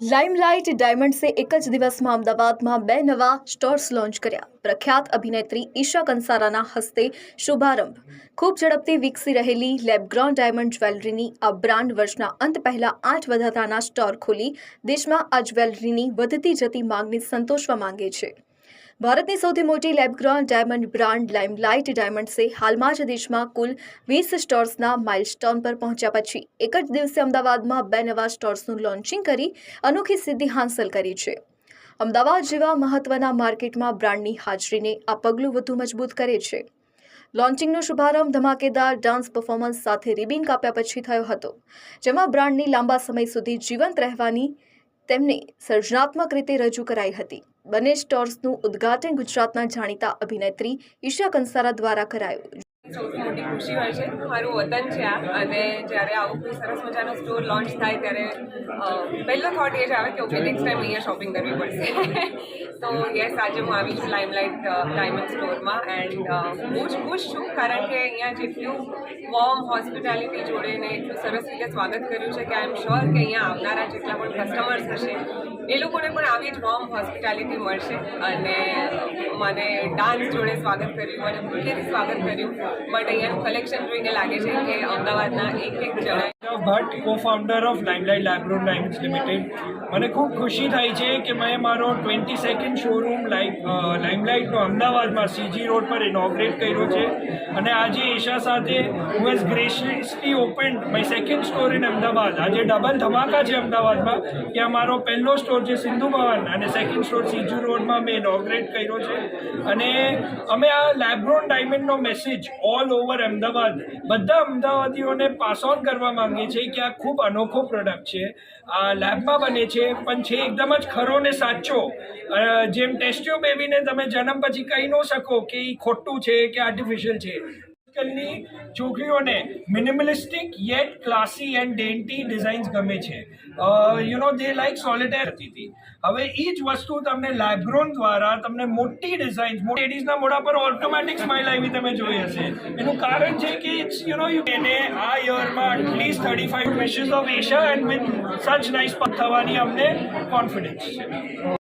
Limelight ડાયમંડ્સે એક જ દિવસમાં અમદાવાદમાં બે નવા સ્ટોર્સ લોન્ચ કર્યા. પ્રખ્યાત અભિનેત્રી ઈશા કંસારાના હસ્તે શુભારંભ. ખૂબ ઝડપથી વિકસી રહેલી લેબગ્રોન ડાયમંડ જ્વેલરીની આ બ્રાન્ડ વર્ષના અંત પહેલા આઠ વધારાના સ્ટોર ખોલી દેશમાં આ જ્વેલરીની વધતી જતી માંગને સંતોષવા માંગે છે. ભારતની સૌથી મોટી lab grown diamond brand Limelight ડાયમંડ્સે હાલમાં જ દેશમાં કુલ વીસ સ્ટોર્સના માઇલસ્ટોન પર પહોંચ્યા પછી એક જ દિવસે અમદાવાદમાં બે નવા સ્ટોર્સનું લોન્ચિંગ કરી અનોખી સિદ્ધિ હાંસલ કરી છે. અમદાવાદ જેવા મહત્વના માર્કેટમાં બ્રાન્ડની હાજરીને આ પગલું વધુ મજબૂત કરે છે. લોન્ચિંગનો શુભારંભ ધમાકેદાર ડાન્સ પરફોર્મન્સ સાથે રિબિન કાપ્યા પછી થયો હતો, જેમાં બ્રાન્ડની લાંબા સમય સુધી જીવંત રહેવાની તેમને સર્જનાત્મક રીતે રજૂ કરાઈ હતી. બંને સ્ટોર્સનું ઉદ્ઘાટન ગુજરાતના જાણીતા અભિનેત્રી ઈશા કંસારા દ્વારા કરાયું. સૌથી મોટી ખુશી હોય છે. મારું વતન છે આ. અને જ્યારે આવું કોઈ સરસ મજાનો સ્ટોર લોન્ચ થાય ત્યારે પહેલો થોટ એ જ આવે કે ઓકે નેક્સ્ટ ટાઈમ અહીંયા શોપિંગ કરવી પડશે. તો યસ આજે હું આવી છું લાઇમલાઇટ ડાયમંડ સ્ટોરમાં એન્ડ બહુ જ ખુશ છું કારણ કે અહીંયા જેટલું વોર્મ હોસ્પિટાલિટી જોડેને એટલું સરસ રીતે સ્વાગત કર્યું છે કે આઈ એમ શ્યોર કે અહીંયા આવનારા જેટલા પણ કસ્ટમર્સ હશે, એ લોકોને પણ આવી જ વોર્મ હોસ્પિટાલિટી મળશે. અને મને ડાન્સ જોડે સ્વાગત કર્યું, મને બુકેથી સ્વાગત કર્યું. બટ અહીંયાનું કલેક્શન જોઈને લાગે છે કે અમદાવાદના એક એક જણા Bhatt co founder of Limelight lab grown diamonds limited મને ખૂબ ખુશી થાય છે કે મેં મારો ટ્વેન્ટી સેકન્ડ શોરૂમ લાઇક લાઇમલાઇટનો અમદાવાદમાં સીજી રોડ પર ઇનોગ્રેટ કર્યો છે. અને આજે ઈશા સાથે હું as graciously open my second store in Ahmedabad. આજે ડબલ ધમાકા છે અમદાવાદમાં કે અમારો પહેલો સ્ટોર છે સિંધુ ભવન અને સેકન્ડ સ્ટોર સીજી રોડમાં મેં ઇનોગ્રેટ કર્યો છે. અને અમે આ લેબ્રોન ડાયમંડનો મેસેજ ઓલ ઓવર અમદાવાદ બધા અમદાવાદીઓને પાસ ઓન કરવા માંગીએ છીએ કે આ ખૂબ અનોખો પ્રોડક્ટ છે. આ લેબમાં બને છે, પણ છે એકદમ જ ખરો ને સાચો. જેમ ટેસ્ટ્યુ બેબીને તમે જન્મ પછી કહી ન શકો કે એ ખોટું છે કે આર્ટિફિશિયલ છે. આજકાલની છોકરીઓને minimalistic yet classy and dainty designs ગમે છે. યુ નો જે લાઈક સોલિટેર હતી હતી. હવે એ જ વસ્તુ તમને લાઇબ્રોન દ્વારા તમને મોટી ડિઝાઇન્સ લેડીઝના મોઢા પર ઓટોમેટિક સ્માઇલ આવી તમે જોઈ હશે. એનું કારણ છે કે ઇટ્સ યુ નો યુ એને આ યરમાં at least thirty five wishes of Asia and with such nice થવાની અમને કોન્ફિડન્સ છે.